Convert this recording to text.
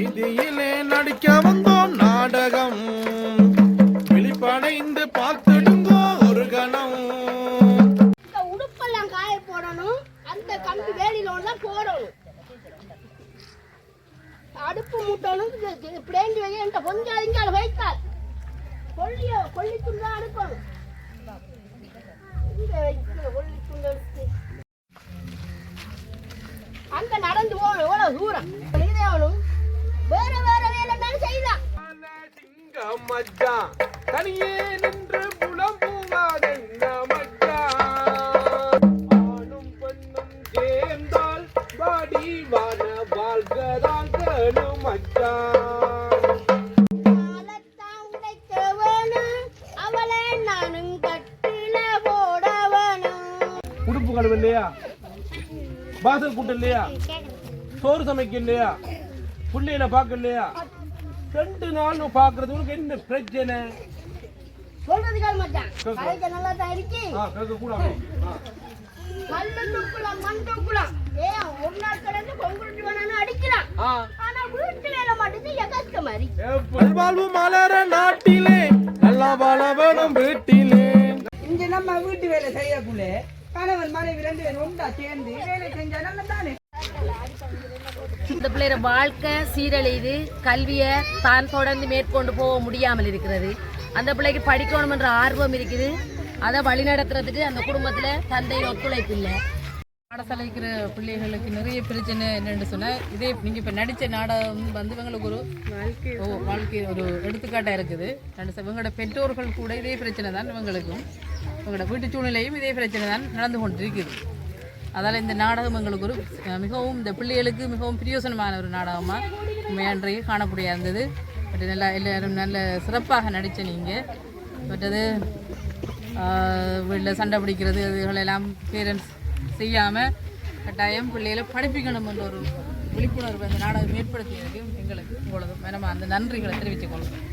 வீதியிலே நடிக்க வந்தோம் நாடகம். விழிப்படைந்து பார்த்துடுங்கோ ஒரு கணம். இந்த உடுப்பெல்லாம் காய போடணும். அந்த கம்பி வேலியில தான் போடணும். அடுப்பு மூட்டணும். பிளேண்டி வைக்க என்கிட்ட கொஞ்சம் அதிகால வைத்தால். கொல்லிய கொல்லி துண்டு தான் அடுக்கணும் இங்க கொல்லி துண்டு எடுத்து. அங்க நடந்து போகணும் எவ்வளவு தூரம்? மச்சான் தனியே நின்று புலம் பூவாதென்ன மச்சான் ஆணும் பெண்ணும் சேர்ந்தால் வாடி வான வாழ்க்கதான் கேளு மச்சான் உடுப்பு கழுவு இல்லையா வாசல் கூட்டம் இல்லையா சோறு சமைக்க இல்லையா பிள்ளையில பார்க்க இல்லையா ரெண்டு நாள் பாக்குறது உனக்கு என்ன பிரச்சனை? சொல்றதுக்காக மாட்டான். கலைக்க நல்லா தான் இருக்கு. ஆ கேட்க கூடாது ஆ. கல்லு தூக்கலாம் மண் தூக்கலாம். ஏன் ஒரு நாள் கிடந்து பொங்குருட்டு வேணாலும் அடிக்கலாம். ஆ. ஆனா வீட்டு வேலை மட்டும் எகஸ்ட மாதிரி வாழ்வு மலர நாட்டிலே நல்லா வாழ வேணும் வீட்டிலே. இங்க நம்ம வீட்டு வேலை செய்யக்குள்ள கணவன் மனைவி ரெண்டு பேரும் ஒன்றா சேர்ந்து வேலை செஞ்சா நம்ம பிள்ளையோட வாழ்க்கை சீரழியுது கல்வியை தான் தொடர்ந்து மேற்கொண்டு போக முடியாமல் இருக்கிறது. அந்த பிள்ளைக்கு படிக்கணுமென்ற ஆர்வம் இருக்குது. அதை வழிநடத்துறதுக்கு அந்த குடும்பத்தில் தந்தை ஒத்துழைப்பு இல்லை. பாடசாலைக்கிற பிள்ளைகளுக்கு நிறைய பிரச்சனை என்னன்னு சொன்னால் இதே நீங்கள் இப்போ நடித்த நாடகம் வந்து இவங்களுக்கு ஒரு வாழ்க்கை ஓ வாழ்க்கை ஒரு எடுத்துக்காட்டாக இருக்குது. இவங்களோட பெற்றோர்கள் கூட இதே பிரச்சனை தான் இவங்களுக்கும். இவங்களோட வீட்டு சூழ்நிலையும் இதே பிரச்சனை தான் நடந்து கொண்டு இருக்குது அதால் இந்த நாடகம் எங்களுக்கு ஒரு மிகவும் இந்த பிள்ளைகளுக்கு மிகவும் பிரியோசனமான ஒரு நாடகமாக உண்மையன்றைய காணக்கூடிய இருந்தது. பட் நல்லா எல்லோரும் நல்ல சிறப்பாக நடித்த நீங்கள் மற்றது வீட்டில் சண்டை பிடிக்கிறது இதுகளெல்லாம் பேரண்ட்ஸ் செய்யாமல் கட்டாயம் பிள்ளைகளை படிப்பிக்கணும் என்ற ஒரு விழிப்புணர்வு அந்த நாடகம் ஏற்படுத்தியதுக்கு எங்களுக்கு உங்களது மனமாக அந்த நன்றிகளை தெரிவித்துக் கொள்கிறேன்